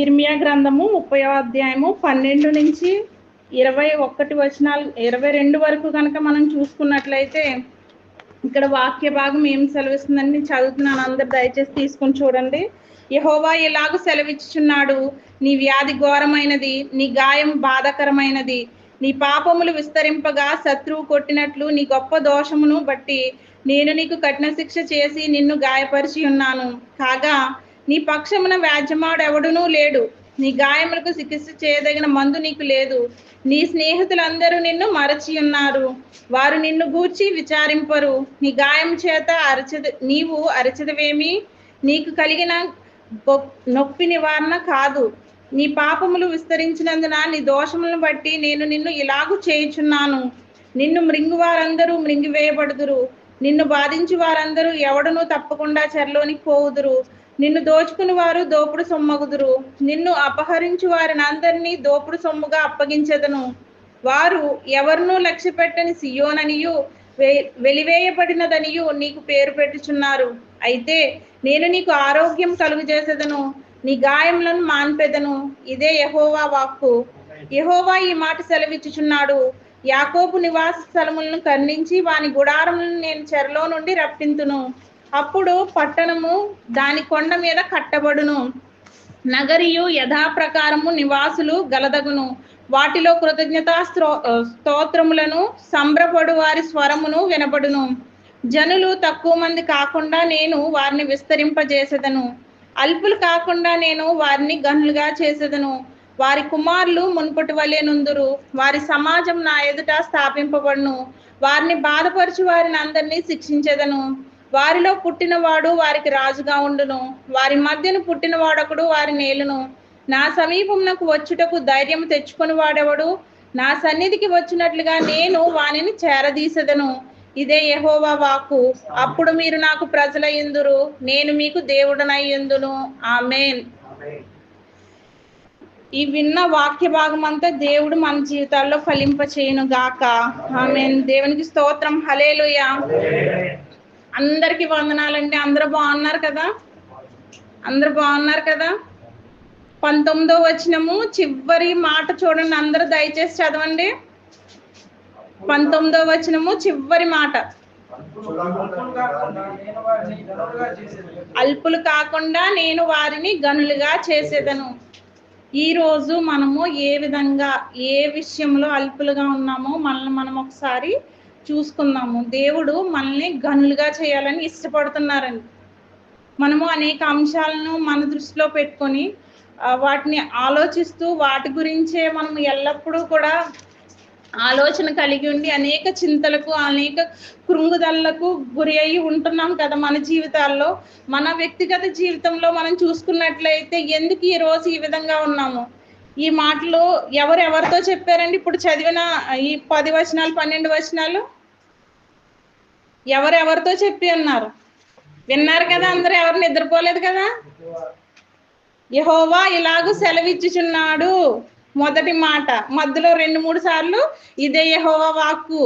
ఇర్మియా గ్రంథము ముప్పై అధ్యాయము పన్నెండు నుంచి ఇరవై ఒకటి వచనాలు ఇరవై రెండు వరకు కనుక మనం చూసుకున్నట్లయితే ఇక్కడ వాక్య భాగం ఏం సెలవిస్తుందని నేను చదువుతున్నాను అందరు దయచేసి తీసుకుని చూడండి. యహోవా ఇలాగ సెలవిచ్చుచున్నాడు నీ వ్యాధి ఘోరమైనది నీ గాయం బాధకరమైనది నీ పాపములు విస్తరింపగా శత్రువు కొట్టినట్లు నీ గొప్ప దోషమును బట్టి నేను నీకు కఠిన శిక్ష చేసి నిన్ను గాయపరిచి ఉన్నాను. కాగా నీ పక్షమున వ్యాజ్యమాడెవడునూ లేడు. నీ గాయములకు చికిత్స చేయదగిన మందు నీకు లేదు. నీ స్నేహితులందరూ నిన్ను మరచి ఉన్నారు. వారు నిన్ను గూర్చి విచారింపరు. నీ గాయం చేత అరచద నీవు అరచదవేమి? నీకు కలిగిన నొప్పి నివారణ కాదు. నీ పాపములు విస్తరించినందున నీ దోషములను బట్టి నేను నిన్ను ఇలాగు చేయుచున్నాను. నిన్ను మృంగు వారందరూ మృంగివేయబడుదురు. నిన్ను బాధించి వారందరూ ఎవడనూ తప్పకుండా చెరలోనికి పోవుదురు. నిన్ను దోచుకుని వారు దోపుడు సొమ్మగుదురు. నిన్ను అపహరించు వారిని అందరినీ దోపుడు సొమ్ముగా అప్పగించెదను. వారు ఎవరినూ లక్ష్య పెట్టని సియోననియు వెలివేయబడినదనియు నీకు పేరు పెట్టుచున్నారు. అయితే నేను నీకు ఆరోగ్యం కలుగు చేసేదను నీ గాయములను మాన్పెదను. ఇదే యహోవా వాక్కు. యహోవా ఈ మాట సెలవిచ్చుచున్నాడు. యాకోబు నివాస స్థలములను ఖండించి వాని గుడారములను నేను చెరలో నుండి రప్పింతును. అప్పుడు పట్టణము దాని కొండ మీద కట్టబడును. నగరియు యథాప్రకారము నివాసులు గలదగును. వాటిలో కృతజ్ఞతా స్త్రో- స్తోత్రములను సంభ్రపడు వారి స్వరమును వినబడును. జనులు తక్కువ మంది కాకుండా నేను వారిని విస్తరింపజేసేదను. అల్పులు కాకుండా నేను వారిని గనులుగా చేసేదను. వారి కుమారులు మునుపటి వలె నుందురు. వారి సమాజం నా ఎదుట స్థాపింపబడును. వారిని బాధపరచు వారిని అందరినీ శిక్షించెదను. వారిలో పుట్టినవాడు వారికి రాజుగా ఉండును. వారి మధ్యన పుట్టినవాడొకడు వారి నేలును నా సమీపమునకు వచ్చుటకు ధైర్యం తెచ్చుకుని వాడెవడు? నా సన్నిధికి వచ్చినట్లుగా నేను వానిని చేరదీసెదను. ఇదే యహోవా వాక్కు. అప్పుడు మీరు నాకు ప్రజలయ్యుందురు. నేను మీకు దేవుడనయ్యుందును. ఆమెన్. ఈ విన్న వాక్య భాగం అంతా దేవుడు మన జీవితాల్లో ఫలింప చేయను గాక ఆమెన్. దేవునికి స్తోత్రం. హలేలుయా అందరికి వందనాలండి. అందరూ బాగున్నారు కదా? అందరు బాగున్నారు కదా? పంతొమ్మిదో వచనము చివరి మాట చూడండి. అందరూ దయచేసి చదవండి. పంతొమ్మిదో వచనము చివరి మాట. అల్పులు కాకుండా నేను వారిని గనులుగా చేసేదను. ఈ రోజు మనము ఏ విధంగా ఏ విషయంలో అల్పులుగా ఉన్నామో మనల్ని మనం ఒకసారి చూసుకుందాము. దేవుడు మనల్ని గనులుగా చేయాలని ఇష్టపడుతున్నారండి. మనము అనేక అంశాలను మన దృష్టిలో పెట్టుకొని వాటిని ఆలోచిస్తూ వాటి గురించే మనం ఎల్లప్పుడూ కూడా ఆలోచన కలిగి ఉండి అనేక చింతలకు అనేక కృంగుదలకు గురి అయి ఉంటున్నాం కదా మన జీవితాల్లో. మన వ్యక్తిగత జీవితంలో మనం చూసుకున్నట్లయితే ఎందుకు ఈ రోజు ఈ విధంగా ఉన్నాము? ఈ మాటలు ఎవరు ఎవరితో చెప్పారండి? ఇప్పుడు చదివిన ఈ పది వచనాలు పన్నెండు వచనాలు ఎవరు ఎవరితో చెప్పి ఉన్నారు విన్నారు కదా అందరూ ఎవరు నిద్రపోలేదు కదా? యహోవా ఇలాగూ సెలవిచ్చుచున్నాడు. మొదటి మాట మధ్యలో రెండు మూడు సార్లు ఇదే యహోవా వాక్కు.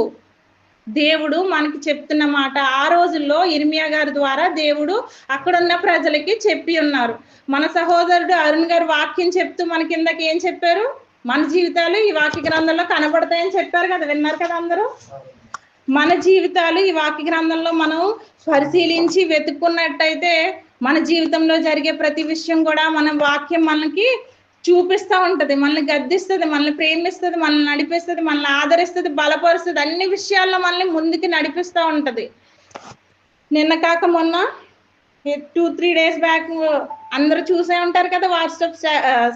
దేవుడు మనకి చెప్తున్న మాట ఆ రోజుల్లో ఇర్మియా గారి ద్వారా దేవుడు అక్కడున్న ప్రజలకి చెప్పి ఉన్నారు. మన సహోదరుడు అరుణ్ గారు వాక్యం చెప్తూ మన కిందకి ఏం చెప్పారు? మన జీవితాలు ఈ వాక్య గ్రంథంలో కనబడతాయని చెప్పారు కదా విన్నారు కదా అందరూ? మన జీవితాలు ఈ వాక్య గ్రంథంలో మనం పరిశీలించి వెతుక్కున్నట్టయితే మన జీవితంలో జరిగే ప్రతి విషయం కూడా మన వాక్యం మనకి చూపిస్తూ ఉంటుంది. మనల్ని గద్దిస్తుంది మనల్ని ప్రేమిస్తుంది మనల్ని నడిపిస్తుంది మనల్ని ఆదరిస్తుంది బలపరుస్తుంది. అన్ని విషయాల్లో మనల్ని ముందుకి నడిపిస్తూ ఉంటుంది. నిన్న కాక మొన్న టూ త్రీ డేస్ బ్యాక్ అందరూ చూసే ఉంటారు కదా వాట్సాప్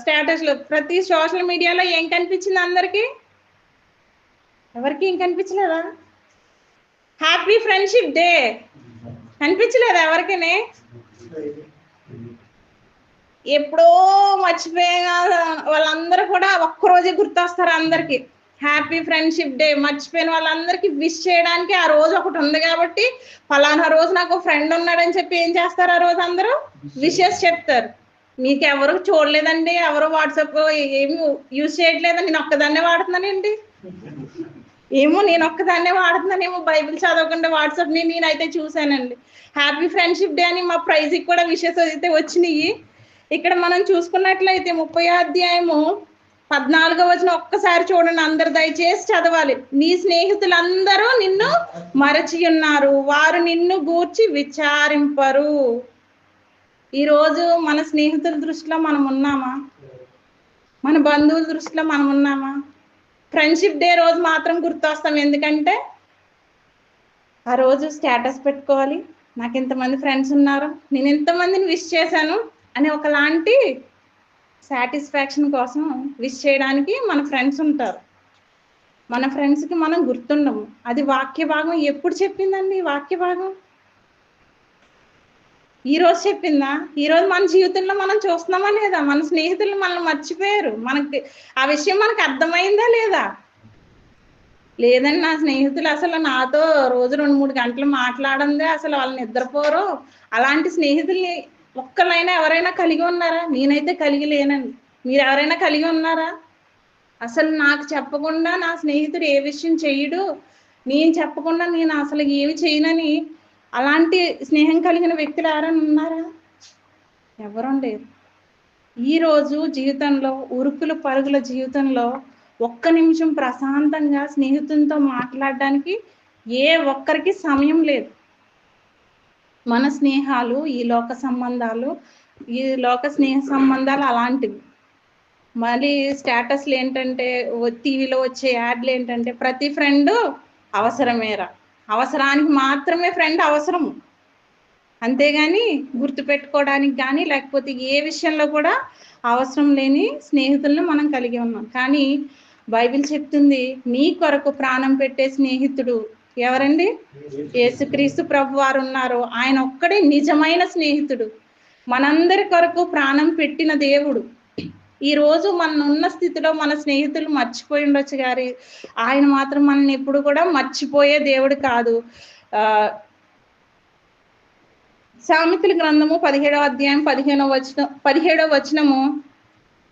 స్టేటస్లో ప్రతి సోషల్ మీడియాలో ఏం కనిపించింది అందరికి? ఎవరికి ఏం కనిపించలేదా? హ్యాపీ ఫ్రెండ్షిప్ డే అనిపించలేదు ఎవరికనే? ఎప్పుడో మర్చిపోయా వాళ్ళందరూ కూడా ఒక్కరోజే గుర్తొస్తారు అందరికి. హ్యాపీ ఫ్రెండ్షిప్ డే మర్చిపోయిన వాళ్ళందరికీ విష్ చేయడానికి ఆ రోజు ఒకటి ఉంది కాబట్టి ఫలానా రోజు నాకు ఫ్రెండ్ ఉన్నాడని చెప్పి ఏం చేస్తారు ఆ రోజు అందరూ? విషెస్ చెప్తారు. మీకు ఎవరు చూడలేదండి? ఎవరు వాట్సాప్ ఏమి యూజ్ చేయట్లేదని నేను ఒక్కదాన్నే వాడుతున్నానండి. ఏమో నేను ఒక్కదాన్నే వాడుతున్నానేమో బైబిల్ చదవకుండా వాట్సాప్ని నేనైతే చూశానండి. హ్యాపీ ఫ్రెండ్షిప్ డే అని మా ప్రైజ్ కూడా విషెస్ అయితే వచ్చినాయి. ఇక్కడ మనం చూసుకున్నట్లయితే ముప్పై అధ్యాయము పద్నాలుగో వచ్చిన ఒక్కసారి చూడండి అందరు దయచేసి చదవాలి. నీ స్నేహితులందరూ నిన్ను మరచి ఉన్నారు వారు నిన్ను గూర్చి విచారింపరు. ఈరోజు మన స్నేహితుల దృష్టిలో మనం ఉన్నామా? మన బంధువుల దృష్టిలో మనం ఉన్నామా? ఫ్రెండ్షిప్ డే రోజు మాత్రం గుర్తొస్తాం. ఎందుకంటే ఆ రోజు స్టేటస్ పెట్టుకోవాలి. నాకు ఇంతమంది ఫ్రెండ్స్ ఉన్నారు. నేను ఇంతమందిని విష్ చేశాను అని ఒకలాంటి సాటిస్ఫాక్షన్ కోసం విష్ చేయడానికి మన ఫ్రెండ్స్ ఉంటారు. మన ఫ్రెండ్స్కి మనం గుర్తుండము. అది వాక్య భాగం ఎప్పుడు చెప్పిందండి ఈ వాక్య భాగం ఈ రోజు చెప్పిందా? ఈ రోజు మన జీవితంలో మనం చూస్తున్నామా లేదా? మన స్నేహితులు మనల్ని మర్చిపోయారు. మనకి ఆ విషయం మనకు అర్థమైందా లేదా? లేదండి నా స్నేహితులు అసలు నాతో రోజు రెండు మూడు గంటలు మాట్లాడందే అసలు వాళ్ళు నిద్రపోరు. అలాంటి స్నేహితుల్ని ఒక్కలైనా ఎవరైనా కలిగి ఉన్నారా? నేనైతే కలిగి లేనండి. మీరు ఎవరైనా కలిగి ఉన్నారా? అసలు నాకు చెప్పకుండా నా స్నేహితుడు ఏ విషయం చేయడు? నేను చెప్పకుండా నేను అసలు ఏమి చేయనని అలాంటి స్నేహం కలిగిన వ్యక్తులు ఎవరైనా ఉన్నారా? ఎవరూ లేరు ఈరోజు జీవితంలో ఉరుకుల పరుగుల జీవితంలో ఒక్క నిమిషం ప్రశాంతంగా స్నేహితులతో మాట్లాడడానికి ఏ ఒక్కరికి సమయం లేదు. మన స్నేహాలు ఈ లోక సంబంధాలు ఈ లోక స్నేహ సంబంధాలు అలాంటివి. మళ్ళీ స్టేటస్లు ఏంటంటే టీవీలో వచ్చే యాడ్లు ఏంటంటే ప్రతి ఫ్రెండ్ అవసరమేరా? అవసరానికి మాత్రమే ఫ్రెండ్ అవసరం అంతేగాని గుర్తుపెట్టుకోవడానికి కానీ లేకపోతే ఏ విషయంలో కూడా అవసరం లేని స్నేహితులను మనం కలిగి ఉన్నాం. కానీ బైబిల్ చెప్తుంది నీ కొరకు ప్రాణం పెట్టే స్నేహితుడు ఎవరండి? యేసుక్రీస్తు ప్రభు వారు ఉన్నారు. ఆయన ఒక్కడే నిజమైన స్నేహితుడు. మనందరి కొరకు ప్రాణం పెట్టిన దేవుడు. ఈ రోజు మన ఉన్న స్థితిలో మన స్నేహితులు మర్చిపోయి ఉండొచ్చు గారి. ఆయన మాత్రం మనల్ని ఎప్పుడు కూడా మర్చిపోయే దేవుడు కాదు. ఆ సామెతల గ్రంథము పదిహేడవ అధ్యాయం పదిహేనవ వచనం పదిహేడవ వచనము.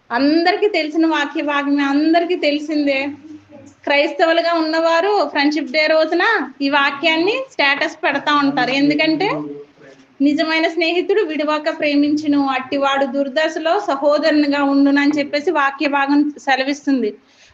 అందరికీ తెలిసిన వాక్య భాగమే అందరికీ తెలిసిందే. క్రైస్తవులుగా ఉన్నవారు ఫ్రెండ్షిప్ డే రోజున ఈ వాక్యాన్ని స్టేటస్ పెడతా ఉంటారు. ఎందుకంటే నిజమైన స్నేహితుడు విడివాక ప్రేమించును. అట్టివాడు దుర్దశలో సహోదరునిగా ఉండునని చెప్పేసి వాక్య భాగం సెలవిస్తుంది.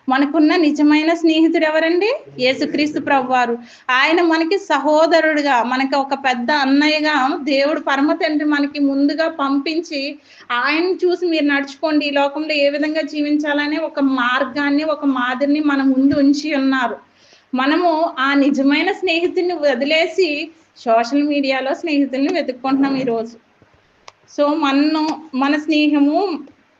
మనకున్న నిజమైన స్నేహితుడు ఎవరండి? యేసుక్రీస్తు ప్రభువారు. ఆయన మనకి సహోదరుడుగా మనకి ఒక పెద్ద అన్నయ్యగా దేవుడు పరమ తండ్రి మనకి ముందుగా పంపించి ఆయన చూసి మీరు నడుచుకోండి. ఈ లోకంలో ఏ విధంగా జీవించాలనే ఒక మార్గాన్ని ఒక మాదిరిని మన ముందు ఉంచి ఉన్నారు. మనము ఆ నిజమైన స్నేహితుడిని వదిలేసి సోషల్ మీడియాలో స్నేహితుల్ని వెతుక్కుంటున్నాం ఈరోజు సో మనం మన స్నేహము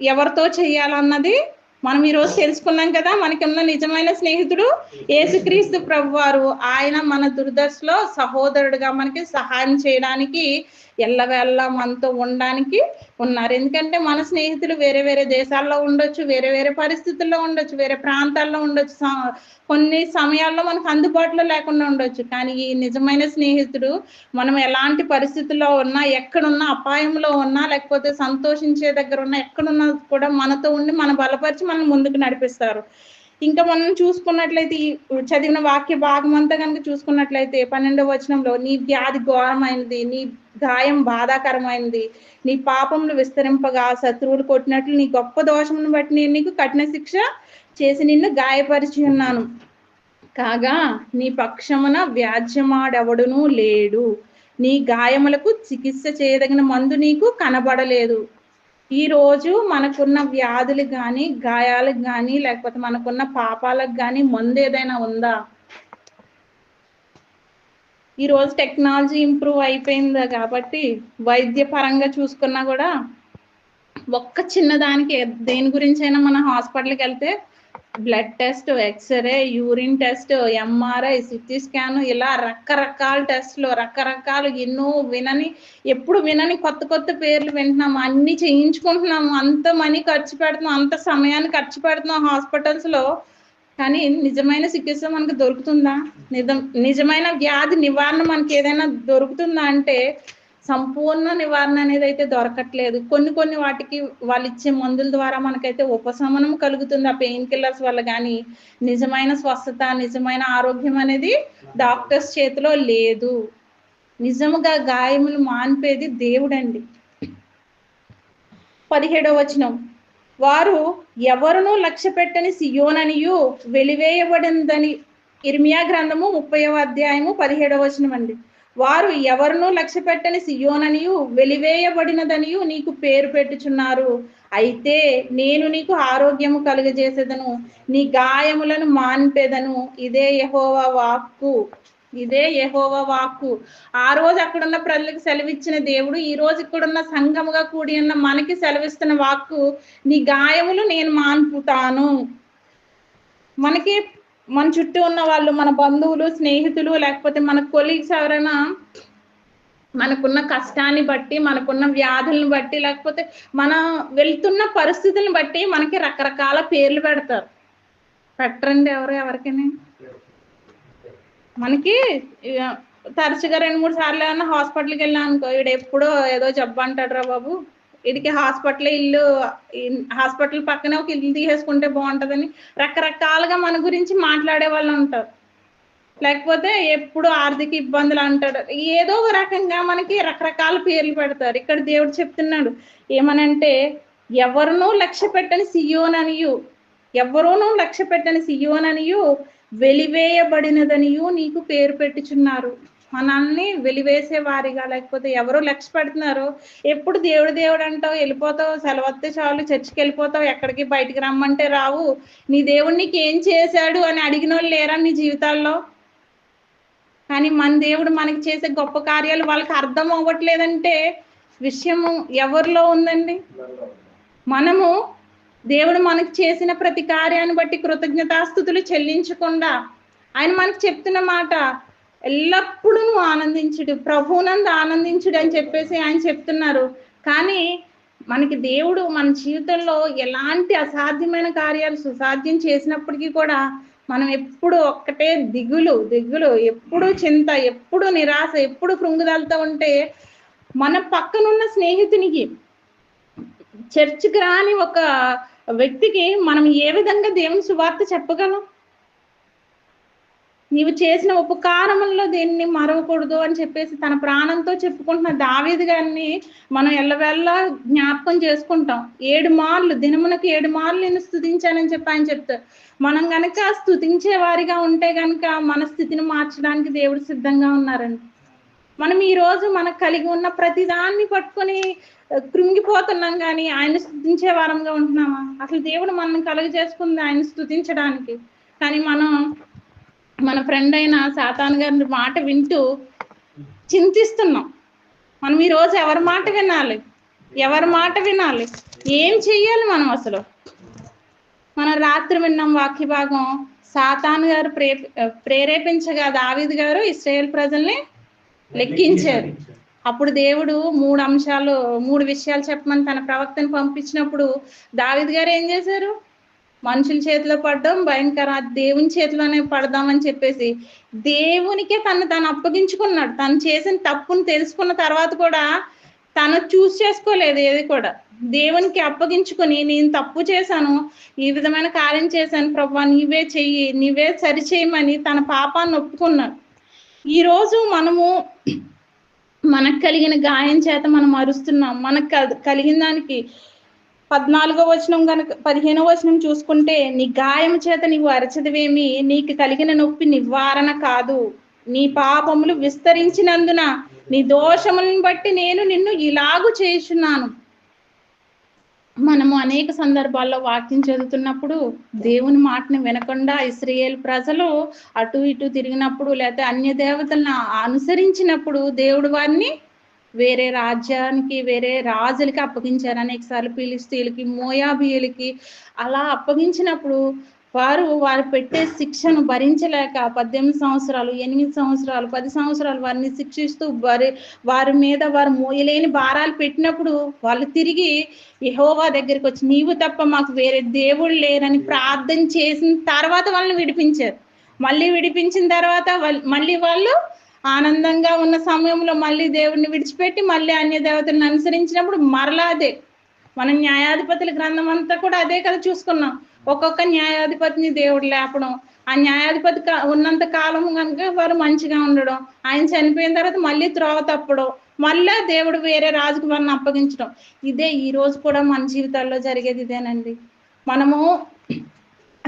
ఎవరితో చేయాలన్నది మనం ఈరోజు తెలుసుకున్నాం కదా మనకి ఉన్న నిజమైన స్నేహితుడు యేసుక్రీస్తు ప్రభు వారు ఆయన మన దుర్దశలో సహోదరుడుగా మనకి సహాయం చేయడానికి ఎల్లవేళ్ళ మనతో ఉండడానికి ఉన్నారు. ఎందుకంటే మన స్నేహితులు వేరే వేరే దేశాల్లో ఉండొచ్చు వేరే వేరే పరిస్థితుల్లో ఉండొచ్చు వేరే ప్రాంతాల్లో ఉండొచ్చు. కొన్ని సమయాల్లో మనకు అందుబాటులో లేకుండా ఉండొచ్చు. కానీ ఈ నిజమైన స్నేహితుడు మనం ఎలాంటి పరిస్థితుల్లో ఉన్నా ఎక్కడున్నా అపాయంలో ఉన్నా లేకపోతే సంతోషించే దగ్గర ఉన్నా ఎక్కడున్నా కూడా మనతో ఉండి మన బలపరిచి మనం ముందుకు నడిపిస్తారు. ఇంకా మనం చూసుకున్నట్లయితే ఈ చదివిన వాక్య భాగం అంతా కనుక చూసుకున్నట్లయితే పన్నెండవ వచనంలో నీ వ్యాధి ఘోరమైనది నీ గాయం బాధాకరమైనది నీ పాపములు విస్తరింపగా శత్రువులు కొట్టినట్లు నీ గొప్ప దోషమును బట్టి నేను నీకు కఠిన శిక్ష చేసి నిన్ను గాయపరిచి ఉన్నాను. కాగా నీ పక్షమున వ్యాజ్యమాడెవడునూ లేడు. నీ గాయములకు చికిత్స చేయదగిన మందు నీకు కనబడలేదు. ఈ రోజు మనకున్న వ్యాధులకు కానీ గాయాలకు కానీ లేకపోతే మనకున్న పాపాలకు కానీ మందు ఏదైనా ఉందా? ఈ రోజు టెక్నాలజీ ఇంప్రూవ్ అయిపోయిందా కాబట్టి వైద్య పరంగా చూసుకున్నా కూడా ఒక్క చిన్న దానికి దేని గురించి అయినా మన హాస్పిటల్కి వెళ్తే blood test X ray urine test MRI CT scan ఇలా రకరకాల టెస్ట్లు రకరకాలు ఎన్నో వినని ఎప్పుడు వినని కొత్త కొత్త పేర్లు వింటున్నాము అన్ని చేయించుకుంటున్నాము అంత మనీ ఖర్చు పెడుతున్నాం. అంత సమయాన్ని ఖర్చు పెడుతున్నాం హాస్పిటల్స్లో కానీ నిజమైన చికిత్స మనకు దొరుకుతుందా? నిజం నిజమైన వ్యాధి నివారణ మనకి ఏదైనా దొరుకుతుందా అంటే సంపూర్ణ నివారణ అనేది అయితే దొరకట్లేదు. కొన్ని కొన్ని వాటికి వాళ్ళు ఇచ్చే మందుల ద్వారా మనకైతే ఉపశమనం కలుగుతుంది. ఆ పెయిన్ కిల్లర్స్ వల్ల కానీ నిజమైన స్వస్థత నిజమైన ఆరోగ్యం అనేది డాక్టర్స్ చేతిలో లేదు. నిజముగా గాయములు మాన్పేది దేవుడండి. పదిహేడవ వచనం. వారు ఎవరునూ లక్ష్య పెట్టని సియోననియు వెలివేయబడిందని. ఇర్మియా గ్రంథము ముప్పైవ అధ్యాయము పదిహేడవ వచనం అండి వారు ఎవరునూ లక్ష్య పెట్టని సియోననియు వెలివేయబడినదనియు నీకు పేరు పెట్టుచున్నారు. అయితే నేను నీకు ఆరోగ్యము కలుగజేసేదను నీ గాయములను మాన్పేదను. ఇదే యహోవా వాక్కు ఇదే యహోవా వాక్కు. ఆ రోజు అక్కడున్న ప్రజలకు సెలవిచ్చిన దేవుడు ఈ రోజు ఇక్కడున్న సంఘముగా కూడి ఉన్న మనకి సెలవిస్తున్న వాక్కు నీ గాయములు నేను మాన్పుతాను. మనకి మన చుట్టూ ఉన్న వాళ్ళు మన బంధువులు స్నేహితులు లేకపోతే మన కొలీగ్స్ ఎవరైనా మనకున్న కష్టాన్ని బట్టి మనకున్న వ్యాధులను బట్టి లేకపోతే మన వెళ్తున్న పరిస్థితులను బట్టి మనకి రకరకాల పేర్లు పెడతారు. పెట్టరండి ఎవరు ఎవరికైనా? మనకి తరచుగా రెండు మూడు సార్లు ఏమైనా హాస్పిటల్కి వెళ్ళాం అనుకో ఈడు ఎప్పుడో ఏదో జబ్బు అంటాడు రా బాబు. వీడికి హాస్పిటల్ ఇల్లు హాస్పిటల్ పక్కనే ఒక ఇల్లు తీసేసుకుంటే బాగుంటుందని రకరకాలుగా మన గురించి మాట్లాడే వాళ్ళు ఉంటారు. లేకపోతే ఎప్పుడు ఆర్థిక ఇబ్బందులు అంటాడు ఏదో ఒక రకంగా మనకి రకరకాల పేర్లు పెడతారు. ఇక్కడ దేవుడు చెప్తున్నాడు ఏమనంటే ఎవరినూ లక్ష్య పెట్టని సియోననియు ఎవరోనూ లక్ష్య పెట్టని సియోననియు వెలివేయబడినదనియు నీకు పేరు పెట్టుచున్నారు. మనల్ని వెలివేసే వారిగా లేకపోతే ఎవరో లక్ష్య పెడుతున్నారు. ఎప్పుడు దేవుడు దేవుడు అంటావు వెళ్ళిపోతావు సెలవత్తే చాలు చర్చికి వెళ్ళిపోతావు ఎక్కడికి బయటికి రమ్మంటే రావు. నీ దేవుడు నీకు ఏం చేశాడు అని అడిగిన వాళ్ళు లేరా నీ జీవితాల్లో? కానీ మన దేవుడు మనకి చేసే గొప్ప కార్యాలు వాళ్ళకి అర్థం అవ్వట్లేదంటే విషయము ఎవరిలో ఉందండి? మనము దేవుడు మనకు చేసిన ప్రతి కార్యాన్ని బట్టి కృతజ్ఞతాస్థుతులు చెల్లించకుండా ఆయన మనకు చెప్తున్న మాట ఎల్లప్పుడూ నువ్వు ఆనందించుడు ప్రభునందు ఆనందించుడు అని చెప్పేసి ఆయన చెప్తున్నారు. కానీ మనకి దేవుడు మన జీవితంలో ఎలాంటి అసాధ్యమైన కార్యాలు సుసాధ్యం చేసినప్పటికీ కూడా మనం ఎప్పుడు ఒక్కటే దిగులు దిగులు ఎప్పుడు చింత ఎప్పుడు నిరాశ ఎప్పుడు కృంగుదలతో ఉంటే మన పక్కనున్న స్నేహితునికి చర్చికి రాని ఒక వ్యక్తికి మనం ఏ విధంగా దేవుని సువార్త చెప్పగలం? నీవు చేసిన ఉపకారముల్లో దేన్ని మరవకూడదు అని చెప్పేసి తన ప్రాణంతో చెప్పుకుంటున్న దావీదు గారిని మనం ఎల్లవెల్ల జ్ఞాపకం చేసుకుంటాం. ఏడు మార్లు దినమునకు ఏడు మార్లు నేను స్థుతించానని చెప్పి ఆయన చెప్తారు. మనం గనక స్థుతించే వారిగా ఉంటే గనక మన స్థితిని మార్చడానికి దేవుడు సిద్ధంగా ఉన్నారండి. మనం ఈ రోజు మనకు కలిగి ఉన్న ప్రతిదాన్ని పట్టుకొని కృంగిపోతున్నాం కానీ ఆయన స్థుతించే వారంగా ఉంటున్నామా? అసలు దేవుడు మనం కలుగు చేసుకుంది ఆయన స్థుతించడానికి కానీ మనం మన ఫ్రెండ్ అయిన సాతాన్ గారి మాట వింటూ చింతిస్తున్నాం. మనం ఈ రోజు ఎవరి మాట వినాలి? ఎవరి మాట వినాలి? ఏం చెయ్యాలి మనం అసలు? మనం రాత్రి విన్నాం వాక్య భాగం సాతాన్ గారు ప్రే ప్రేరేపించగా దావిద్ గారు ఇస్రాయేల్ ప్రజల్ని లెక్కించారు. అప్పుడు దేవుడు మూడు అంశాలు మూడు విషయాలు చెప్పమని తన ప్రవక్తను పంపించినప్పుడు దావిద్ గారు ఏం చేశారు? మనుషుల చేతిలో పడ్డం భయంకర దేవుని చేతిలోనే పడదామని చెప్పేసి దేవునికే తను తను అప్పగించుకున్నాడు. తను చేసిన తప్పుని తెలుసుకున్న తర్వాత కూడా తను చూస్ చేసుకోలేదు ఏది కూడా. దేవునికి అప్పగించుకొని నేను తప్పు చేశాను ఈ విధమైన కార్యం చేశాను ప్రభా నీవే చెయ్యి నీవే సరి చేయమని తన పాపాన్ని ఒప్పుకున్నాడు. ఈరోజు మనము మనకు కలిగిన గాయం చేత మనం అరుస్తున్నాం. మనకు కలిగిన దానికి పద్నాలుగో వచనం కనుక పదిహేనో వచనం చూసుకుంటే నీ గాయం చేత నీవు అరచదివేమి? నీకు కలిగిన నొప్పి నివారణ కాదు. నీ పాపములు విస్తరించినందున నీ దోషములను బట్టి నేను నిన్ను ఇలాగు చేస్తున్నాను మనము అనేక సందర్భాల్లో వాక్యం చదువుతున్నప్పుడు దేవుని మాటని వినకుండా ఇస్రాయేల్ ప్రజలు అటు ఇటు తిరిగినప్పుడు లేకపోతే అన్య దేవతలను అనుసరించినప్పుడు దేవుడు వారిని వేరే రాజ్యానికి వేరే రాజులకి అప్పగించారు. అనేక సార్లు ఫిలిస్తీన్లకి మోయాబియులకి అలా అప్పగించినప్పుడు వారు వారు పెట్టే శిక్షను భరించలేక పద్దెనిమిది సంవత్సరాలు ఎనిమిది సంవత్సరాలు పది సంవత్సరాలు వారిని శిక్షిస్తూ వారి వారి మీద వారు మోయలేని భారాలు పెట్టినప్పుడు వాళ్ళు తిరిగి యహోవా దగ్గరికి వచ్చి నీవు తప్ప మాకు వేరే దేవుడు లేరని ప్రార్థన చేసిన తర్వాత వాళ్ళని విడిపించారు. మళ్ళీ విడిపించిన తర్వాత మళ్ళీ వాళ్ళు ఆనందంగా ఉన్న సమయంలో మళ్ళీ దేవుడిని విడిచిపెట్టి మళ్ళీ అన్య దేవతలను అనుసరించినప్పుడు మరలా అదే. మన న్యాయాధిపతుల గ్రంథం అంతా కూడా అదే కదా చూసుకున్నాం. ఒక్కొక్క న్యాయాధిపతిని దేవుడు లేపడం ఆ న్యాయాధిపతి ఉన్నంత కాలం కనుక వారు మంచిగా ఉండడం ఆయన చనిపోయిన తర్వాత మళ్ళీ త్రోవ తప్పడం మళ్ళా దేవుడు వేరే రాజుకు వారిని అప్పగించడం. ఇదే ఈ రోజు కూడా మన జీవితాల్లో జరిగేది ఇదేనండి. మనము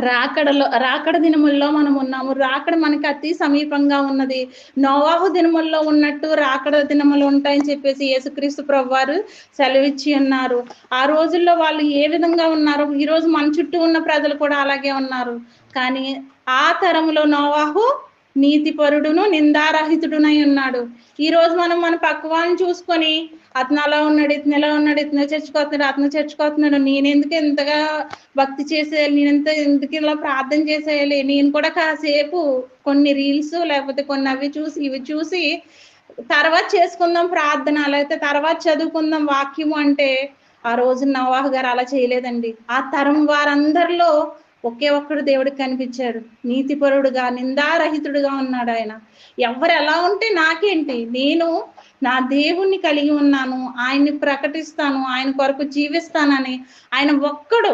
రాకడలో రాకడ దినముల్లో మనం ఉన్నాము. రాకడ మనకి అతి సమీపంగా ఉన్నది. నోవాహు దినముల్లో ఉన్నట్టు రాకడ దినములు ఉంటాయని చెప్పేసి యేసుక్రీస్తు ప్రభు వారు సెలవిచ్చి ఉన్నారు. ఆ రోజుల్లో వాళ్ళు ఏ విధంగా ఉన్నారు ఈరోజు మన చుట్టూ ఉన్న ప్రజలు కూడా అలాగే ఉన్నారు. కానీ ఆ తరములో నోవాహు నీతిపరుడును నిందారహితుడునై ఉన్నాడు. ఈ రోజు మనం మన పక్క వాళ్ళని చూసుకొని అతను అలా ఉన్నాడు ఇతను ఎలా ఉన్నాడు ఇతను చర్చుకోతున్నాడు అతను చర్చుకోతున్నాడు నేను ఎందుకు ఎంతగా భక్తి చేసేయాలి నేను ఎంత ఎందుకు ఇలా ప్రార్థన చేసేయాలి నేను కూడా కాసేపు కొన్ని రీల్స్ లేకపోతే కొన్ని అవి చూసి ఇవి చూసి తర్వాత చేసుకుందాం ప్రార్థన లేకపోతే తర్వాత చదువుకుందాం వాక్యము అంటే ఆ రోజు నవాహ్ గారు అలా చేయలేదండి. ఆ తరం వారందరిలో ఒకే ఒక్కడు దేవుడికి కనిపించాడు. నీతిపరుడుగా నిందారహితుడుగా ఉన్నాడు ఆయన. ఎవరు ఎలా ఉంటే నాకేంటి? నేను నా దేవుణ్ణి కలిగి ఉన్నాను ఆయన్ని ప్రకటిస్తాను ఆయన కొరకు జీవిస్తానని ఆయన ఒక్కడు.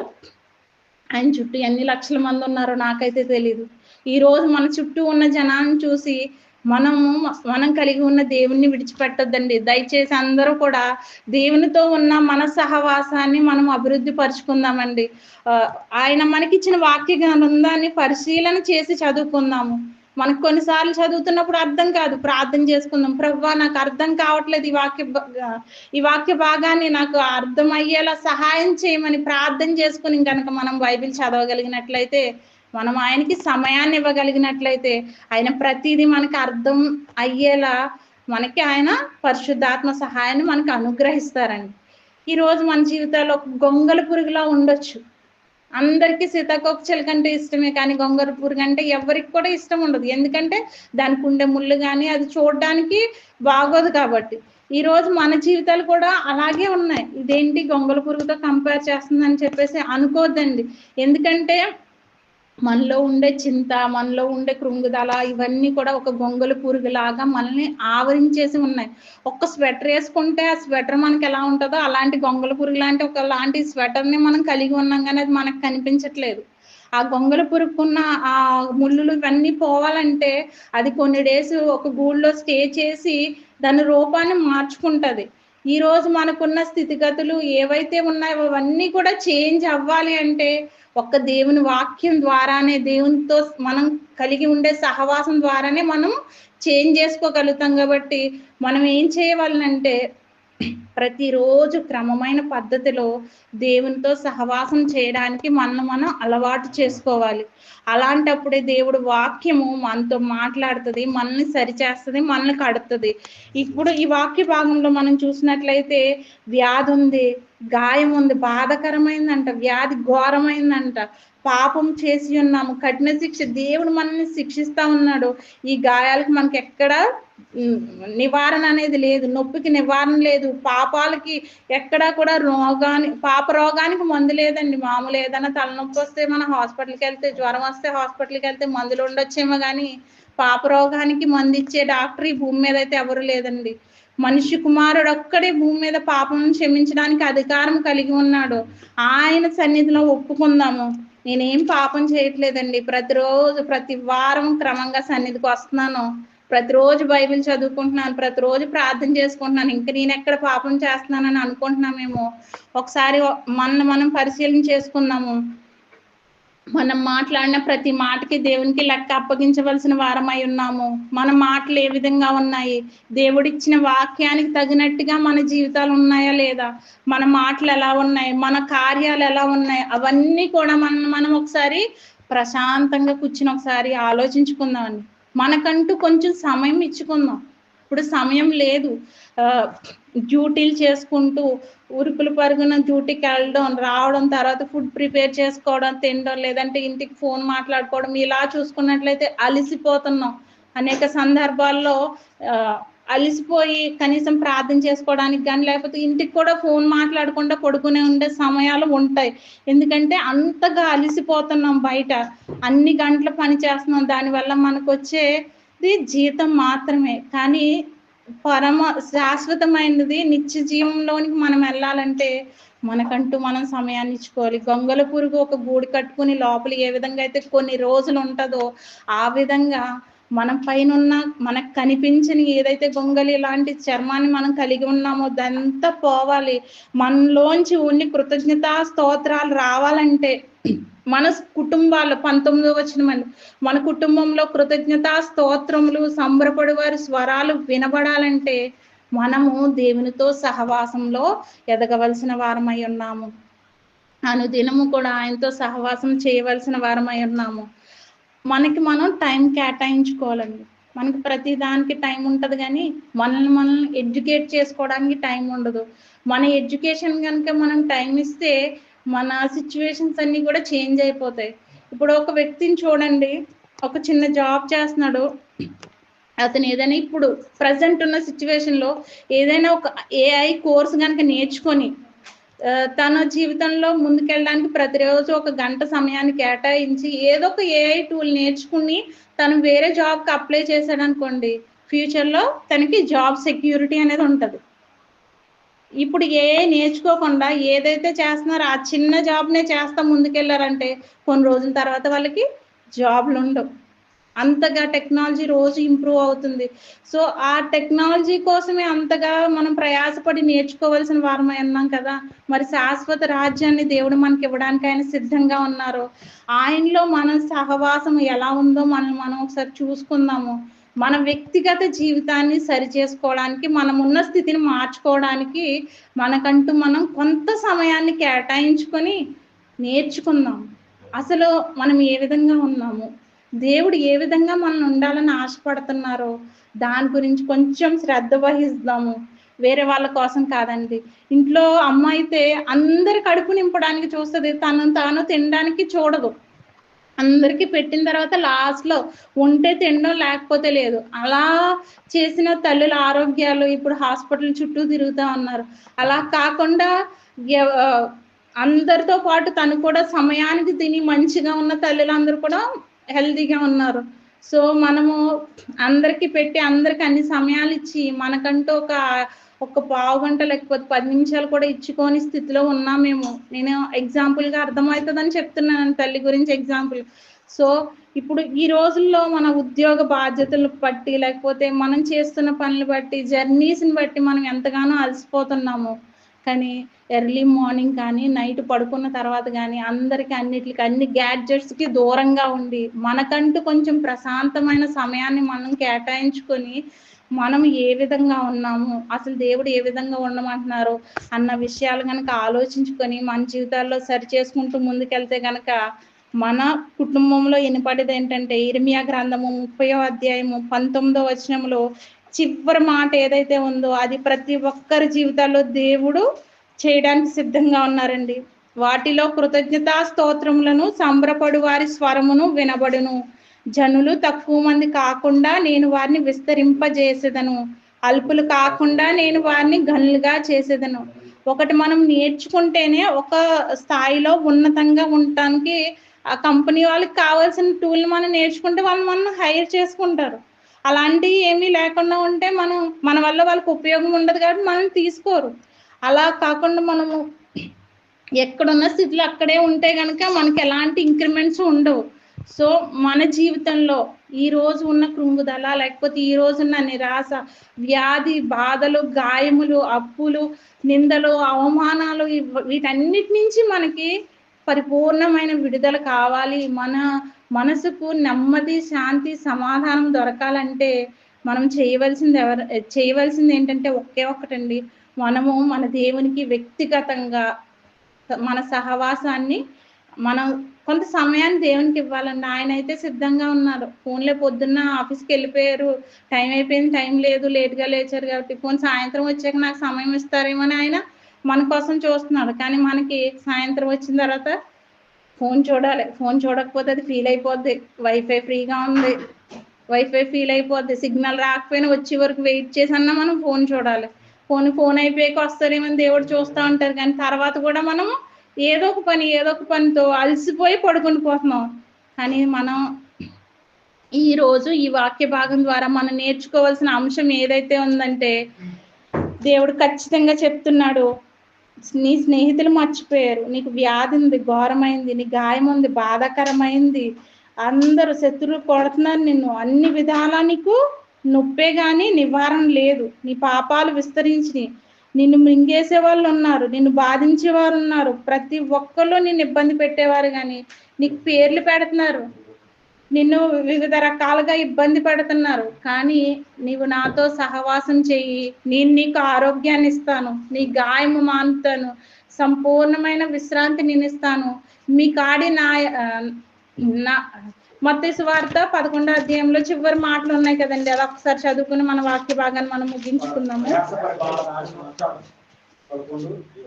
ఆయన చుట్టూ ఎన్ని లక్షల మంది ఉన్నారో నాకైతే తెలియదు ఈ రోజు మన చుట్టూ ఉన్న జనాన్ని చూసి మనము మనం కలిగి ఉన్న దేవుణ్ణి విడిచిపెట్టొద్దండి. దయచేసి అందరూ కూడా దేవునితో ఉన్న మన సహవాసాన్ని మనం అభివృద్ధి పరుచుకుందామండి. ఆయన మనకిచ్చిన వాక్య గ్రంథాన్ని పరిశీలన చేసి చదువుకుందాము. మనకు కొన్నిసార్లు చదువుతున్నప్పుడు అర్థం కాదు. ప్రార్థన చేసుకుందాం. ప్రభా నాకు అర్థం కావట్లేదు ఈ వాక్య ఈ వాక్య భాగాన్ని. నాకు అర్థం అయ్యేలా సహాయం చేయమని ప్రార్థన చేసుకుని కనుక మనం బైబిల్ చదవగలిగినట్లయితే మనం ఆయనకి సమయాన్ని ఇవ్వగలిగినట్లయితే ఆయన ప్రతిదీ మనకి అర్థం అయ్యేలా మనకి ఆయన పరిశుద్ధాత్మ సహాయాన్ని మనకు అనుగ్రహిస్తారండి. ఈరోజు మన జీవితాల్లో ఒక గొంగల పురుగులా ఉండొచ్చు. అందరికీ సీతాకోక కంటే ఇష్టమే కానీ గొంగర పురుగు అంటే ఎవరికి కూడా ఇష్టం ఉండదు. ఎందుకంటే దానికి ఉండే ముళ్ళు కానీ అది చూడడానికి బాగోదు కాబట్టి. ఈ రోజు మన జీవితాలు కూడా అలాగే ఉన్నాయి. ఇదేంటి గొంగల పురుగుతో కంపేర్ చేస్తుందని చెప్పేసి అనుకోవద్దండి ఎందుకంటే మనలో ఉండే చింత మనలో ఉండే కృంగుదల ఇవన్నీ కూడా ఒక గొంగలు పురుగులాగా మనల్ని ఆవరించేసి ఉన్నాయి. ఒక్క స్వెటర్ వేసుకుంటే ఆ స్వెటర్ మనకి ఎలా ఉంటుందో అలాంటి గొంగల పురుగు లాంటి ఒక లాంటి స్వెటర్ని మనం కలిగి ఉన్నాం కానీ అది మనకు కనిపించట్లేదు. ఆ గొంగల పురుక్కున్న ఆ ముళ్ళులు ఇవన్నీ పోవాలంటే అది కొన్ని డేస్ ఒక గూళ్ళో స్టే చేసి దాని రూపాన్ని మార్చుకుంటది. ఈ రోజు మనకున్న స్థితిగతులు ఏవైతే ఉన్నాయో అవన్నీ కూడా చేంజ్ అవ్వాలి అంటే ఒక్క దేవుని వాక్యం ద్వారానే దేవునితో మనం కలిగి ఉండే సహవాసం ద్వారానే మనం చేంజ్ చేసుకోగలుగుతాం కాబట్టి మనం ఏం చేయవాలంటే ప్రతిరోజు క్రమమైన పద్ధతిలో దేవునితో సహవాసం చేయడానికి మనం మనం అలవాటు చేసుకోవాలి. అలాంటప్పుడే దేవుడు వాక్యము మనతో మాట్లాడుతుంది మనల్ని సరిచేస్తుంది మనల్ని కడుతుంది. ఇప్పుడు ఈ వాక్య భాగంలో మనం చూసినట్లయితే వ్యాధి ఉంది గాయం ఉంది బాధకరమైందంట వ్యాధి ఘోరమైందంట. పాపం చేసి ఉన్నాము. కఠిన శిక్ష దేవుడు మనల్ని శిక్షిస్తా ఉన్నాడు. ఈ గాయాలకు మనకి ఎక్కడ నివారణ అనేది లేదు. నొప్పికి నివారణ లేదు. పాపాలకి ఎక్కడా కూడా రోగాని పాప రోగానికి మందు లేదండి మామూలు. ఏదైనా తలనొప్పి వస్తే మనం హాస్పిటల్కి వెళ్తే జ్వరం వస్తే హాస్పిటల్కి వెళ్తే మందులు ఉండొచ్చేమో కానీ పాప రోగానికి మందు ఇచ్చే డాక్టర్ ఈ భూమి మీద అయితే ఎవరు లేదండి. మనిషి కుమారుడు ఒక్కడే భూమి మీద పాపం క్షమించడానికి అధికారం కలిగి ఉన్నాడు. ఆయన సన్నిధిలో ఒప్పుకుందాము. నేనేం పాపం చేయట్లేదండి. ప్రతిరోజు ప్రతి వారం క్రమంగా సన్నిధికి వస్తున్నాను. ప్రతిరోజు బైబిల్ చదువుకుంటున్నాను. ప్రతిరోజు ప్రార్థన చేసుకుంటున్నాను. ఇంకా నేను ఎక్కడ పాపం చేస్తున్నానని అనుకుంటున్నామేమో. ఒకసారి మన మనం పరిశీలన చేసుకుందాము మనం మాట్లాడిన ప్రతి మాటకి దేవునికి లెక్క అప్పగించవలసిన వారమై ఉన్నాము. మన మాటలు ఏ విధంగా ఉన్నాయి? దేవుడిచ్చిన వాక్యానికి తగినట్టుగా మన జీవితాలు ఉన్నాయా లేదా? మన మాటలు ఎలా ఉన్నాయి? మన కార్యాలు ఎలా ఉన్నాయి? అవన్నీ కూడా మనం మనం ఒకసారి ప్రశాంతంగా కూర్చుని ఒకసారి ఆలోచించుకుందామండి. మనకంటూ కొంచెం సమయం ఇచ్చుకుందాం. ఇప్పుడు సమయం లేదు. డ్యూటీలు చేసుకుంటూ ఉరుకులు పరుగున డ్యూటీకి వెళ్ళడం రావడం తర్వాత ఫుడ్ ప్రిపేర్ చేసుకోవడం తినడం లేదంటే ఇంటికి ఫోన్ మాట్లాడుకోవడం ఇలా చూసుకున్నట్లయితే అలసిపోతున్నాం. అనేక సందర్భాల్లో అలిసిపోయి అలసిపోయి కనీసం ప్రార్థన చేసుకోవడానికి కానీ లేకపోతే ఇంటికి కూడా ఫోన్ మాట్లాడకుండా పడుకునే ఉండే సమయాలు ఉంటాయి. ఎందుకంటే అంతగా అలసిపోతున్నాం బయట. అన్ని గంటల పని చేస్తున్నాం. దానివల్ల మనకు వచ్చేది జీతం మాత్రమే. కానీ పరమ శాశ్వతమైనది నిత్య జీవంలోనికి మనం వెళ్ళాలంటే మనకంటూ మనం సమయాన్ని ఇచ్చుకోవాలి. గొంగల పురుగు ఒక గూడు కట్టుకుని లోపల ఏ విధంగా అయితే కొన్ని రోజులు ఉంటుందో ఆ విధంగా మన పైన ఉన్న మనకు కనిపించని ఏదైతే గొంగలి లాంటి చర్మాన్ని మనం కలిగి ఉన్నామో అదంతా పోవాలి. మనలోంచి ఉండి కృతజ్ఞతా స్తోత్రాలు రావాలంటే మన కుటుంబాలు పంతొమ్మిదో వచ్చిన మన కుటుంబంలో కృతజ్ఞతా స్తోత్రములు సంబరపడి వారి స్వరాలు వినబడాలంటే మనము దేవునితో సహవాసంలో ఎదగవలసిన వారమై ఉన్నాము. అనుదినము కూడా ఆయనతో సహవాసం చేయవలసిన వారమై ఉన్నాము. మనకి మనం టైం కేటాయించుకోవాలండి. మనకి ప్రతి దానికి టైం ఉంటుంది కానీ మనల్ని మనల్ని ఎడ్యుకేట్ చేసుకోవడానికి టైం ఉండదు. మన ఎడ్యుకేషన్ కనుక మనం టైం ఇస్తే మన సిచ్యువేషన్స్ అన్నీ కూడా చేంజ్ అయిపోతాయి. ఇప్పుడు ఒక వ్యక్తిని చూడండి. ఒక చిన్న జాబ్ చేస్తున్నాడు. అతను ఏదైనా ఇప్పుడు ప్రజెంట్ ఉన్న సిచ్యువేషన్లో ఏదైనా ఒక ఏఐ కోర్స్ కనుక నేర్చుకొని తన జీవితంలో ముందుకెళ్ళడానికి ప్రతిరోజు ఒక గంట సమయాన్ని కేటాయించి ఏదో ఒక ఏఐ టూల్ నేర్చుకుని తను వేరే జాబ్కి అప్లై చేశాడు అనుకోండి ఫ్యూచర్లో తనకి జాబ్ సెక్యూరిటీ అనేది ఉంటుంది. ఇప్పుడు ఏ నేర్చుకోకుండా ఏదైతే చేస్తున్నారో ఆ చిన్న జాబ్నే చేస్తా ముందుకెళ్ళారంటే కొన్ని రోజుల తర్వాత వాళ్ళకి జాబ్లు ఉండవు. అంతగా టెక్నాలజీ రోజు ఇంప్రూవ్ అవుతుంది. సో ఆ టెక్నాలజీ కోసమే అంతగా మనం ప్రయాసపడి నేర్చుకోవాల్సిన వారమై అన్నాం కదా. మరి శాశ్వత రాజ్యాన్ని దేవుడు మనకి ఇవ్వడానికి ఆయన సిద్ధంగా ఉన్నారు? ఆయనలో మన సహవాసం ఎలా ఉందో మనం మనం ఒకసారి చూసుకుందాము. మన వ్యక్తిగత జీవితాన్ని సరి చేసుకోవడానికి మనం ఉన్న స్థితిని మార్చుకోవడానికి మనకంటూ మనం కొంత సమయాన్ని కేటాయించుకొని నేర్చుకుందాం. అసలు మనం ఏ విధంగా ఉన్నాము? దేవుడు ఏ విధంగా మనం ఉండాలని ఆశపడుతున్నారో దాని గురించి కొంచెం శ్రద్ధ వహిస్తాము. వేరే వాళ్ళ కోసం కాదండి. ఇంట్లో అమ్మ అయితే అందరి కడుపు నింపడానికి చూస్తుంది. తను తాను తినడానికి చూడదు. అందరికి పెట్టిన తర్వాత లాస్ట్లో ఉంటే తినడం లేకపోతే లేదు. అలా చేసిన తల్లుల ఆరోగ్యాలు ఇప్పుడు హాస్పిటల్ చుట్టూ తిరుగుతూ ఉన్నారు. అలా కాకుండా అందరితో పాటు తను కూడా సమయానికి తిని మంచిగా ఉన్న తల్లులందరూ కూడా హెల్తీగా ఉన్నారు. సో మనము అందరికి పెట్టి అందరికి అన్ని సమయాలు ఇచ్చి మనకంటూ ఒక ఒక పావు గంట లేకపోతే పది నిమిషాలు కూడా ఇచ్చుకోని స్థితిలో ఉన్నామేమో నేను ఎగ్జాంపుల్గా అర్థమవుతుందని చెప్తున్నాను తల్లి గురించి ఎగ్జాంపుల్ సో ఇప్పుడు ఈ రోజుల్లో మన ఉద్యోగ బాధ్యతలు బట్టి లేకపోతే మనం చేస్తున్న పనులు బట్టి జర్నీస్ని బట్టి మనం ఎంతగానో అలసిపోతున్నాము. కానీ ఎర్లీ మార్నింగ్ కానీ నైట్ పడుకున్న తర్వాత కానీ అందరికి అన్నిటికి అన్ని గ్యాడ్జెట్స్కి దూరంగా ఉండి మనకంటూ కొంచెం ప్రశాంతమైన సమయాన్ని మనం కేటాయించుకొని మనం ఏ విధంగా ఉన్నాము అసలు దేవుడు ఏ విధంగా ఉండమంటున్నారు అన్న విషయాలు కనుక ఆలోచించుకొని మన జీవితాల్లో సరి చేసుకుంటూ ముందుకెళ్తే కనుక మన కుటుంబంలో వినపడేది ఏంటంటే ఇర్మియా గ్రంథము ముప్పయో అధ్యాయము పంతొమ్మిదో వచనంలో చివరి మాట ఏదైతే ఉందో అది ప్రతి ఒక్కరి జీవితాల్లో దేవుడు చేయడానికి సిద్ధంగా ఉన్నారండి. వాటిలో కృతజ్ఞతా స్తోత్రములను సంబరపడు వారి స్వరమును వినబడును. జనులు తక్కువ మంది కాకుండా నేను వారిని విస్తరింపజేసేదను. అల్పులు కాకుండా నేను వారిని గనులుగా చేసేదను. ఒకటి మనం నేర్చుకుంటేనే ఒక స్థాయిలో ఉన్నతంగా ఉండటానికి ఆ కంపెనీ వాళ్ళకి కావాల్సిన టూల్ మనం నేర్చుకుంటే వాళ్ళు మనం హైర్ చేసుకుంటారు. అలాంటివి ఏమీ లేకుండా ఉంటే మనం మన వల్ల వాళ్ళకి ఉపయోగం ఉండదు కాబట్టి మనం తీసుకోరు. అలా కాకుండా మనము ఎక్కడున్న స్థితిలో అక్కడే ఉంటే కనుక మనకి ఎలాంటి ఇంక్రిమెంట్స్ ఉండవు. సో మన జీవితంలో ఈ రోజు ఉన్న కృంగుదల లేకపోతే ఈ రోజున్న నిరాశ వ్యాధి బాధలు గాయములు అప్పులు నిందలు అవమానాలు వీటన్నిటి నుంచి మనకి పరిపూర్ణమైన విడుదల కావాలి. మన మనసుకు నెమ్మది శాంతి సమాధానం దొరకాలంటే మనం చేయవలసింది ఎవరు చేయవలసింది ఏంటంటే ఒకే ఒక్కటండి. మనము మన దేవునికి వ్యక్తిగతంగా మన సహవాసాన్ని మనం కొంత సమయాన్ని దేవునికి ఇవ్వాలండి. ఆయన అయితే సిద్ధంగా ఉన్నారు. ఫోన్లే పొద్దున్న ఆఫీస్కి వెళ్ళిపోయారు. టైం అయిపోయింది టైం లేదు లేట్గా లేచారు కాబట్టి ఫోన్ సాయంత్రం వచ్చాక నాకు సమయం ఇస్తారేమో అని ఆయన మన కోసం చూస్తున్నాడు. కానీ మనకి సాయంత్రం వచ్చిన తర్వాత ఫోన్ చూడాలి. ఫోన్ చూడకపోతే అది ఫీల్ అయిపోద్ది. వైఫై ఫ్రీగా ఉంది. వైఫై ఫీల్ అయిపోద్ది. సిగ్నల్ రాకపోయినా వచ్చే వరకు వెయిట్ చేసి అన్నా మనం ఫోన్ చూడాలి. ఫోన్ ఫోన్ అయిపోయాక వస్తారేమని దేవుడు చూస్తూ ఉంటారు. కానీ తర్వాత కూడా మనము ఏదో ఒక పని ఏదో ఒక పనితో అలసిపోయి పడుకుని పోతున్నాం. కానీ మనం ఈ రోజు ఈ వాక్య భాగం ద్వారా మనం నేర్చుకోవాల్సిన అంశం ఏదైతే ఉందంటే దేవుడు ఖచ్చితంగా చెప్తున్నాడు నీ స్నేహితులు మర్చిపోయారు. నీకు వ్యాధి ఉంది ఘోరమైంది నీ గాయం ఉంది బాధాకరమైంది. అందరూ శత్రువులు కొడుతున్నారు నిన్ను. అన్ని విధాలా నీకు నొప్పే కానీ నివారణ లేదు. నీ పాపాలు విస్తరించి నిన్ను మింగేసే వాళ్ళు ఉన్నారు నిన్ను బాధించే వారు ఉన్నారు ప్రతి ఒక్కళ్ళు నిన్ను ఇబ్బంది పెట్టేవారు కానీ నీకు పేర్లు పెడుతున్నారు. నిన్ను వివిధ రకాలుగా ఇబ్బంది పెడుతున్నారు. కానీ నీవు నాతో సహవాసం చెయ్యి. నేను నీకు ఆరోగ్యాన్ని ఇస్తాను. నీ గాయము మానుతాను. సంపూర్ణమైన విశ్రాంతి నేను ఇస్తాను మీ కాడి నా నా మొత్త వార్త పదకొండో అధ్యాయంలో చివరి మాటలు ఉన్నాయి కదండి. అది ఒకసారి చదువుకుని మన వాక్య భాగాన్ని మనం ముగించుకుందాము.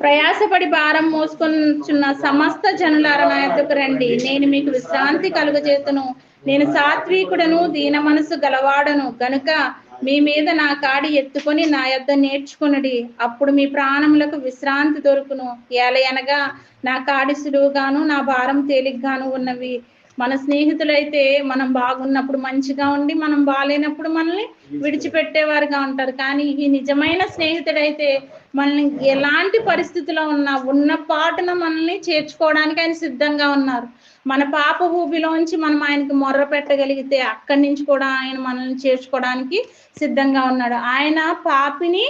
ప్రయాసపడి భారం మోసుకున్న సమస్త జనులార నా యొద్దకు రండి. నేను మీకు విశ్రాంతి కలుగజేతును నేను సాత్వికుడను దీన మనసు గలవాడను. గనుక మీ మీద నా కాడి ఎత్తుకొని నా యొద్ద నేర్చుకునడి. అప్పుడు మీ ప్రాణములకు విశ్రాంతి దొరుకును. ఏలయనగా నా కాడి సులువుగాను నా భారం తేలిగ్గాను ఉన్నవి. మన స్నేహితులైతే మనం బాగున్నప్పుడు మంచిగా ఉండి మనం బాగాలేనప్పుడు మనల్ని విడిచిపెట్టేవారుగా ఉంటారు. కానీ ఈ నిజమైన స్నేహితుడైతే మనల్ని ఎలాంటి పరిస్థితిలో ఉన్నా ఉన్న పాటున మనల్ని చేర్చుకోవడానికి ఆయన సిద్ధంగా ఉన్నారు. మన పాప ఊబిలోంచి మనం ఆయనకి మొర్ర పెట్టగలిగితే అక్కడి నుంచి కూడా ఆయన మనల్ని చేర్చుకోవడానికి సిద్ధంగా ఉన్నాడు. ఆయన పాపిని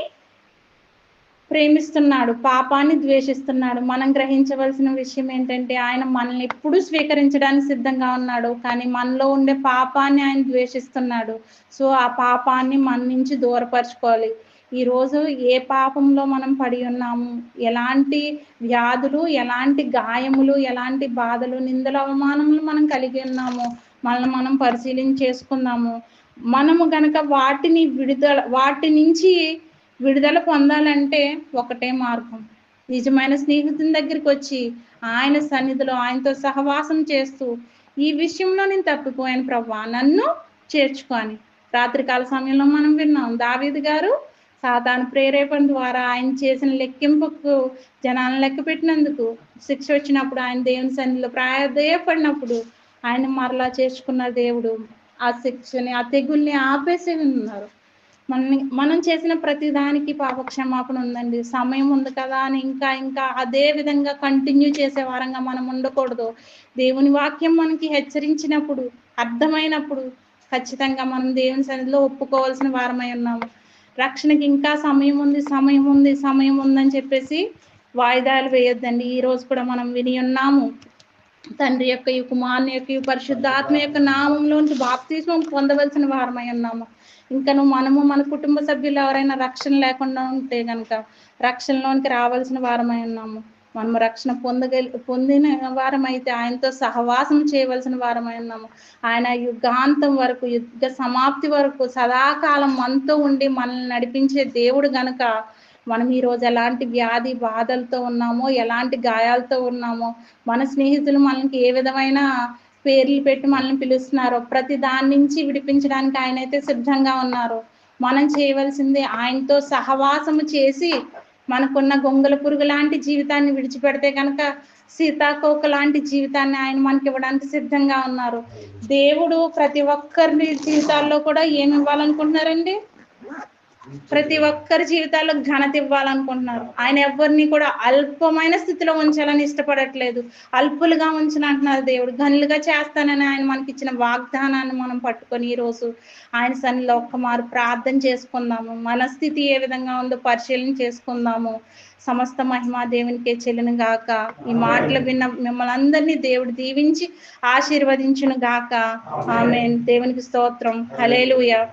ప్రేమిస్తున్నాడు పాపాన్ని ద్వేషిస్తున్నాడు. మనం గ్రహించవలసిన విషయం ఏంటంటే ఆయన మనల్ని ఎప్పుడూ స్వీకరించడానికి సిద్ధంగా ఉన్నాడు కానీ మనలో ఉండే పాపాన్ని ఆయన ద్వేషిస్తున్నాడు. సో ఆ పాపాన్ని మన నుంచి దూరపరచుకోవాలి. ఈరోజు ఏ పాపంలో మనం పడి ఉన్నాము? ఎలాంటి వ్యాధులు ఎలాంటి గాయములు ఎలాంటి బాధలు నిందల అవమానములు మనం కలిగి ఉన్నాము? మనల్ని మనం పరిశీలన చేసుకుందాము మనము గనక వాటిని విడుదల వాటి నుంచి విడుదల పొందాలంటే ఒకటే మార్గం. నిజమైన స్నేహితుని దగ్గరికి వచ్చి ఆయన సన్నిధిలో ఆయనతో సహవాసం చేస్తూ ఈ విషయంలో నేను తప్పిపోయాను ప్రభా నన్ను చేర్చుకొని. రాత్రికాల సమయంలో మనం విన్నాం దావీది గారు సాతాను ప్రేరేపణ ద్వారా ఆయన చేసిన లెక్కింపుకు జనాలను లెక్క పెట్టినందుకు శిక్ష వచ్చినప్పుడు ఆయన దేవుని సన్నిధిలో ప్రాయపడినప్పుడు ఆయన మరలా చేర్చుకున్న దేవుడు ఆ శిక్షని ఆ తెగుల్ని ఆపేసి ఉన్నారు మనం మనం చేసిన ప్రతి దానికి పాపక్షమాపణ ఉందండి. సమయం ఉంది కదా అని ఇంకా ఇంకా అదే విధంగా కంటిన్యూ చేసే వారంగా మనం ఉండకూడదు. దేవుని వాక్యం మనకి హెచ్చరించినప్పుడు అర్థమైనప్పుడు ఖచ్చితంగా మనం దేవుని సన్నిధిలో ఒప్పుకోవాల్సిన వారమై ఉన్నాము. రక్షణకి ఇంకా సమయం ఉంది సమయం ఉంది సమయం ఉందని చెప్పేసి వాయిదాలు వేయొద్దండి. ఈ రోజు కూడా మనం విని ఉన్నాము. తండ్రి యొక్క ఈ కుమారుని యొక్క ఈ పరిశుద్ధాత్మ యొక్క నామంలోంచి బాప్తిస్మం పొందవలసిన వారమై ఉన్నాము. ఇంకను మనము మన కుటుంబ సభ్యులు ఎవరైనా రక్షణ లేకుండా ఉంటే కనుక రక్షణలోనికి రావాల్సిన వారమై ఉన్నాము. మనము రక్షణ పొందగలి పొందిన వారమైతే ఆయనతో సహవాసం చేయవలసిన వారమై ఉన్నాము. ఆయన యుగాంతం వరకు యుద్ధ సమాప్తి వరకు సదాకాలం మనతో ఉండి మనల్ని నడిపించే దేవుడు గనుక మనం ఈ రోజు ఎలాంటి వ్యాధి బాధలతో ఉన్నామో ఎలాంటి గాయాలతో ఉన్నామో మన స్నేహితులు మనకి ఏ విధమైన పేర్లు పెట్టి మనల్ని పిలుస్తున్నారు. ప్రతి దాని నుంచి విడిపించడానికి ఆయన అయితే సిద్ధంగా ఉన్నారు. మనం చేయవలసింది ఆయనతో సహవాసము చేసి మనకున్న గొంగల పురుగు లాంటి జీవితాన్ని విడిచిపెడితే కనుక సీతాకోక లాంటి జీవితాన్ని ఆయన మనకి ఇవ్వడానికి సిద్ధంగా ఉన్నారు. దేవుడు ప్రతి ఒక్కరి జీవితాల్లో కూడా ఏమి ఇవ్వాలనుకుంటున్నారండి? ప్రతి ఒక్కరి జీవితాల్లో ఘనత ఇవ్వాలనుకుంటున్నారు. ఆయన ఎవరిని కూడా అల్పమైన స్థితిలో ఉంచాలని ఇష్టపడట్లేదు. అల్పులుగా ఉంచినంటున్నారు దేవుడు. గనులుగా చేస్తానని ఆయన మనకి ఇచ్చిన వాగ్దానాన్ని మనం పట్టుకొని ఈ రోజు ఆయన సన్నిలో ఒక్క మారు ప్రార్థన చేసుకుందాము. మన స్థితి ఏ విధంగా ఉందో పరిశీలన చేసుకుందాము. సమస్త మహిమా దేవునికే చెల్లిన గాక. ఈ మాటలు విన్న మిమ్మల్ని అందరినీ దేవుడు దీవించి ఆశీర్వదించును గాక. ఆమె దేవునికి స్తోత్రం. హలేలుయ